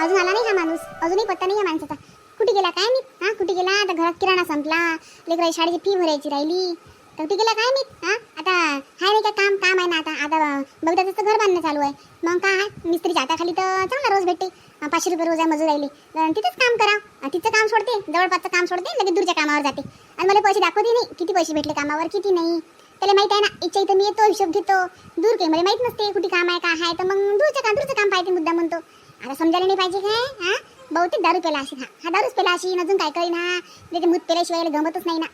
अजून आला नाही हा माणूस? अजूनही पत्ता नाही या माणसाचा. कुठे गेला काय मी हा कुठे गेला? आता घरात किराणा संपला. लेकराची शाळेची फी भरायची राहिली. तर कुठे गेला काय मी हा आता हाय नाही का काम? काम आहे ना आता. आता बघता घर बांधणं चालू आहे. मग काय मिस्त्रीच्या हाताखाली तर चांगला रोज भेटते. पाचशे रुपये रोज आहे मजूर राहिली. तिथेच काम करा. तिथं काम सोडते. जवळपासचं काम सोडते. लगेच दूरच्या कामावर जाते. आणि मला पैसे दाखवते नाही. किती पैसे भेटले कामावर? किती नाही? त्याला माहीत आहे ना. इच्छा इथं मी येतो हिशोब घेतो. दूर काही मला माहीत नसते कुठे काम आहे का आहे. तर मग दूरचं काम दूरचं काम पाहिजे मुद्दा म्हणतो. आता समजायला नाही पाहिजे काय हा? बहुतेक दारू पेला अशी हा. हा दारूच पेला अशी अजून काय करीन हा त्याचे मूत पेल्याशिवाय गमतच नाही ना.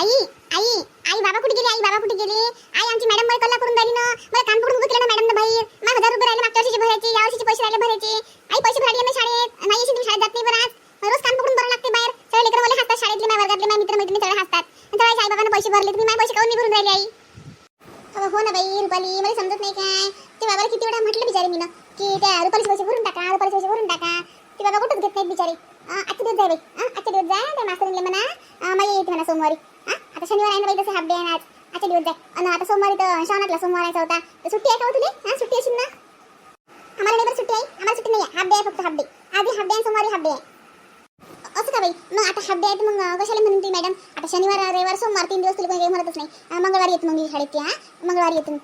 आई आई आई बाबा कुठे गेले? आई बाबा कुठे गेले? आई आमची मॅडम मला कल्ला करून राहिली ना. मला काम पडून उभं केलं ना मॅडम बाहेर. मला हजार रुपये राहिले मागच्या वर्षीचे भरायचे या वर्षीचे पैसे राहिले भरायचे. आई पैसे भरायचे ना शाळेत. नाही अशी तुम्ही शाळेत जात नाही बरं आज. रोज काम पकडून भरावं लागते बाहेर. सगळे लेकर मला हसतात शाळेतले माझ्या वर्गातले माझ्या मित्र मैत्रिणी सगळे हसतात. आणि तेव्हा आई बाबांना पैसे भरले तुम्ही माझे पैसे काऊन भरून राहिले आई? हो ना बाई रुपाली मला समजत नाही काय. ते बाबाला किती वेळा म्हटलं बिचारे मी ना. की त्या रुपालीचे पैसे भरून टाका रुपालीचे पैसे भरून टाका. ती बाबा कुठंच घेत नाहीत बिचारी. अं, आजचे दिवस जाय बाई. आजचे दिवस जाय त्या मास्तरीला म्हणा अं, येते म्हणा सोमवारी. आता शनिवार आहे ना बाई तसं हाफ डे आहे ना आज. आजचे दिवस जाय. आणि आता सोमवारी तर श्रावणातला सोमवार यायचा होता तर सुट्टी आहे का हो तुले? हां सुट्टी असेल ना? आम्हाला नाही बरं सुट्टी आहे आम्हाला सुट्टी नाही आहे हाफ डे आहे फक्त हाफ डे आधी हाफ डे आणि सोमवारी हाफ डे आहे. असं का बाई? मग आता हाफ डे आहे मग कशाला म्हणून ती मॅडम आता शनिवार रविवार सोमवार तीन दिवस तुला काही म्हणतच नाही. मंगळवारी येतो मग मी शाळेत हां मंगळवारी येतो मी.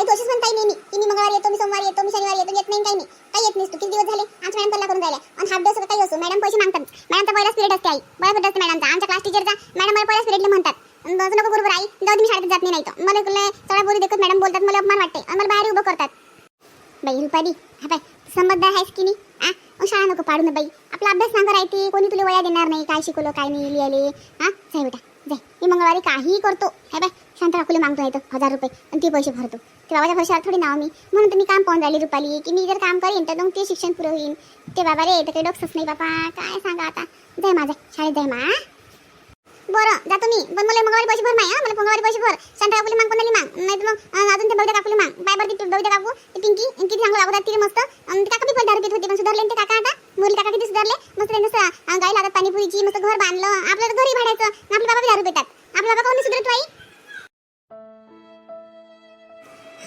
आई तू अशीच म्हणताय नेहमी. की मी मंगळवारी येतो मी सोमवारी येतो मी शनिवारी येतो येत नाही काही नाही. काही येत नाहीस तू. किती दिवस झाले? आमच्या मॅडम कल्ला करून राहिल्या. आणि हाफ दिवस काही असो. मॅडम पैसे मागतात. मॅडमचा पहिला स्पिरिट असते आई. बळा पिरियड असते मॅडमचा. आमच्या क्लास टीचरचा मॅडम मला पहिला स्पिरिटला म्हणतात. आणि नको बरोबर आई. जाऊ दे, मी शाळेत जात नाही नाही तर. मला इकडले सगळ्या बोली देखत मॅडम बोलतात. मला अपमान वाटते आणि मला बाहेर उभं करतात. बाई रुपाली. हा बाय समजदार आहेस की नाही? आ? शाळा नको पाडू ना बाई. आपला अभ्यास सांगा राहते कोणी तुला वया देणार नाही? काय शिकवलं काय नाही लिहिले हा? जाय बेटा जाय. मी मंगळवारी काही करतो. हे बाय शांत राखुले मागतो नाही तर हजार रुपये आणि ते पैसे भरतो. ते बाबाच्या भरशावर थोडी नाव मी म्हणून तर मी काम पाहून राहिली रुपाली की मी जर काम करीन तर मग ते शिक्षण पुरं होईन ते बाबा रे तर काही डोक्सच नाही बाबा काय सांगा आता. जाय माझ्या शाळेत जाय मा. बरं जातो मी. पण मला मंगळवारी पैसे भर नाही मला मंगळवारी पैसे भर. शांत काकुली माग कोणाली माग? नाही तर मग अजून ते बघते काकुली माग. बाय बरं बघते काकू ती पिंकी किती चांगलं लागतात तिथे मस्त काका बी पण दारू पित होते पण सुधारले ते काका आता? मुली काका किती सुधारले? मस्त त्यांनी असं, गाई लागत पाणीपुरीची मस्त घर बांधलं. आपल्याला घरी भाडायचं. आपले बाबा बी दारू पितात. आपला बाबा कोणी सुधारत बाई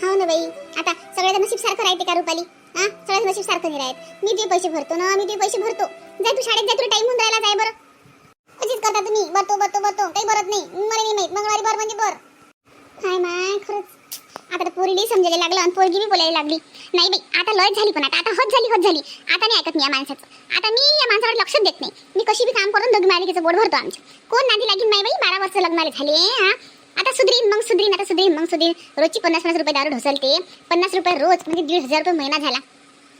हो ना बाई. आता सगळ्याचं नशीब सारखं राहते का रुपाली? हा? सगळ्याचं नशीब सारखं नाही राहत. मी ते पैसे भरतो ना मी ते पैसे भरतो. जाय तू शाळेत जाय तुला टाइम होऊन राहिला जाय बरं. अशीच करता तुम्ही. बरतो बरतो बरतो काही बरत नाही. मला नाही माहीत. मंगळवारी बर म्हणजे बर काय माय खरंच. आता तर पोरीली समजायला लागलं आणि पोरगी बी बोलायला लागली. नाही बाई आता लय झाली पण आता. आता हत झाली हत झाली. आता नाही ऐकत मी या माणसाचं. आता मी या माणसावर लक्ष देत नाही. मी कशी बी काम करून दोघी मालिकेचं बोट भरतो आमचं. कोण नादी लागीन नाही बाई? बारा वर्ष लग्नाला झाले हा? आता सुधरीन मग सुधरीन आता सुधरीन मग सुधरीन. रोजची पन्नास पन्नास रुपये दारू ढोसलते. पन्नास रुपये रोज म्हणजे दीड हजार रुपये महिना झाला.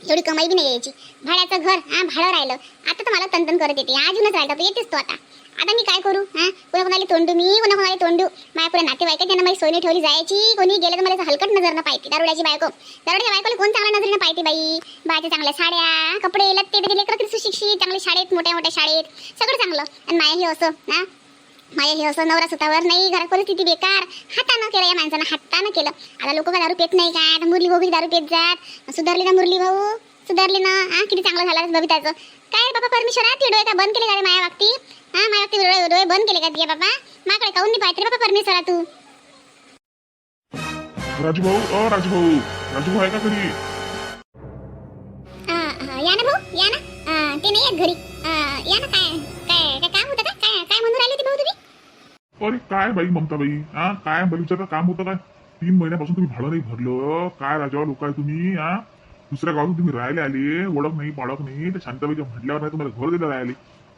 एवढी कमाई बी नाही यायची. भाड्याचं घर हा भाडं राहिलं. आता तर मला तंतन करत येते. अजूनच राहिलं तर येतेच तो आता. आता मी काय करू हा? कोणा कोणाला तोंडू मी कोणा कोणाला तोंडू? माझ्या पुढे नातेवाईक त्यांना माझी सोयी ठेवली जायची. कोणी गेलं तर मला हलकट नजर न पाहिजे दारुड्याची बायको. दारुड्याच्या बायकोला कोण चांगल्या नजरेनं पाहिजे बाई? बायच्या चांगल्या साड्या कपडे लत्ते त्याचे लेकरं सुशिक्षित चांगले शाळेत मोठ्या मोठ्या शाळेत. सगळं चांगलं. आणि माया हे असं हा? माझ्या हे असं नवरा सुतावर नाही घरात परिस्थिती बेकार. हातानं केलं या माणसानं हातानं केलं. आता लोक दारू पेत नाही काय? आता मुरली भाऊ दारू पेत जात. सुधारले ना मुरली भाऊ? सुधारले ना? हा किती चांगलं झालं बबिताचं. काय बाबा परमेश्वरा ते डोळे का बंद केले का माया बाबती हा माझ्या बाबती डोळे डोळे बंद केले का ते बाबा? माकडे काऊन नाही पाहत रे बाबा परमेश्वरा तू? राजू भाऊ अ राजू भाऊ राजू भाऊ आहे का घरी? या ना भाऊ या ना. ते नाही आहेत घरी. या ना काय? म्हणून राहिले ते भाऊ तुम्ही अरे काय बाई ममता बाई हा? काय बलुच्याचं काम होतं काय? तीन महिन्यापासून तुम्ही भाडं नाही भरलं. काय राजावर लोक आहे तुम्ही? हा? दुसऱ्या गावातून तुम्ही राहायला आले. ओळख नाही पाळख नाही. त्या शांताबाईच्या म्हटल्यावर नाही तुम्हाला घर दिलं राहिले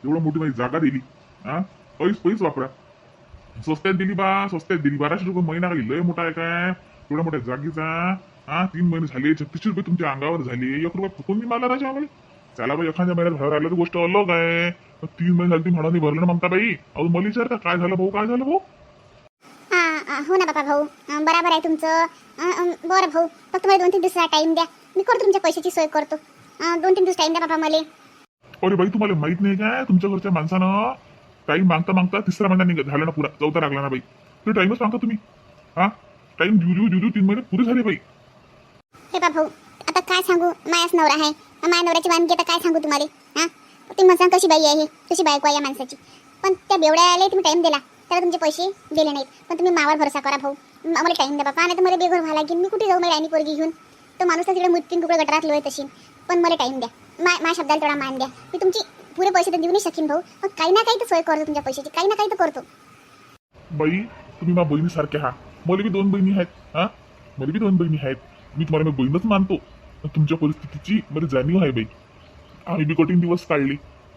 एवढं मोठी माझी जागा दिली. हा? पैस पैस वापरा. स्वस्त्यात दिली बा स्वस्त्यात दिली. बाराशे रुपये महिना काही लय मोठा आहे काय? एवढ्या मोठ्या जागेचा. हा? तीन महिने झाले. छत्तीसशे रुपये तुमच्या अंगावर झाले. एक रुपये फुकून मी मला राजा चला बाई एखाद्या महिन्यात आलं तर गोष्ट अलग आहे. पण तीन महिने झाले तुम्ही नाही भरलं ना ममता बाई. अजून मला विचार का? काय झालं भाऊ? काय झालं भाऊ? हा ना बाबा भाऊ. अं, बराबर आहे तुमचं. अं, अं, बरं भाऊ. फक्त मला दोन तीन दिवसाचा टाइम द्या. मी करतो तुमच्या पैशाची सोय करतो. अं, दोन तीन दिवस टाइम द्या बाबा मला. अरे बाई तुम्हाला माहीत नाही काय? तुमच्या घरच्या माणसानं टाइम मागता मागता तिसरा महिना निघ झाला ना पुरा. चौथा लागला ना बाई. ते टाइमच मागता तुम्ही. हा? टाइम देऊ देऊ देऊ देऊ तीन महिने पुरे झाले बाई. हे बा भाऊ आता काय सांगू? मायाच नवरा आहे. माया नवऱ्याची वानगी आता काय सांगू तुम्हाला? हां? ती म्हणसान कशी बाई आहे कशी बायको आहे या माणसाची? पण त्या बेवड्याला तुम्ही टाईम दिला. त्याला तुमचे पैसे दिले नाहीत. पण तुम्ही मावर भरोसा करा भाऊ. आम्हाला मला टाइम द्या बाबा नाही तर मला बेघर व्हायला लागेल. मी कुठे जाऊ माझी राणी पोरगी घेऊन? तो माणूस तिकडे मुततीन कुकडे गटरात लोय तशी पण मला टाईम द्या. मा माझ्या शब्दाला तेवढा मान द्या. मी तुमची पुरे पैसे तर देऊ नाही शकीन भाऊ. पण काही ना काही तर सोय करतो तुमच्या पैशाची. काही ना काही तर करतो. बाई तुम्ही माझ्या बहिणीसारखे हा. मला बी दोन बहिणी आहेत हा? मला बी दोन बहिणी आहेत. मी तुम्हाला मी बहीणच मानतो. तुमच्या परिस्थितीची मला जाणीव आहे बाई. आम्ही बी कठीण दिवस काढले.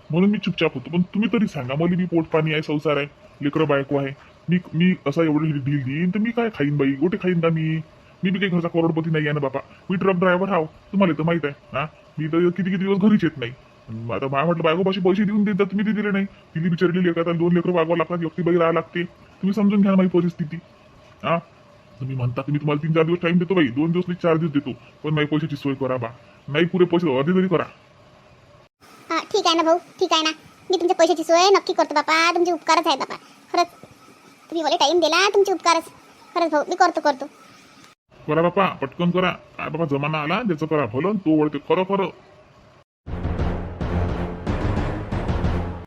म्हणून मी चुपचाप होतो. पण तुम्ही तरी सांगा मला मी पोट पाणी आहे संसार आहे लेकरं बायको आहे. मी मी असा एवढं ढील देईन तर मी काय खाईन बाई? गोटे खाईन का मी? मी बी काही घरचा करोडपती नाही आहे ना बाबा. मी ट्रक ड्रायव्हर हाव. तुम्हाला तर माहीत आहे हा मी तर किती किती दिवस घरीच येत नाही. आता मला म्हटलं बायकोपाशी पैसे देऊन देतात तुम्ही ते दिले नाही. तिने बिचारली लेकर दोन लेकरं वागवा लागतात व्यक्ती बाई राहायला लागते. तुम्ही समजून घ्या माझी परिस्थिती. हा? तुम्ही म्हणता की मी तुम्हाला तीन चार दिवस टाइम देतो बाई. दोन दिवस नाही चार दिवस देतो. पण माझी पैशाची सोय करा बा. नाही पुरे पैसे अर्धे तरी करा. हा ठीक आहे ना भाऊ. ठीक आहे ना. मी तुमच्या पैशाची सोय नक्की करतो बापा. तुमचे उपकारच आहेत बापा. खरंच. तुम्ही मला टाईम दिला तुमचे उपकारच. खरंच भाऊ मी करतो करतो. करा बापा. पटकन करा. काय बाबा जमाना आला ज्याचं करा. भलं तो वळते खरं खरं.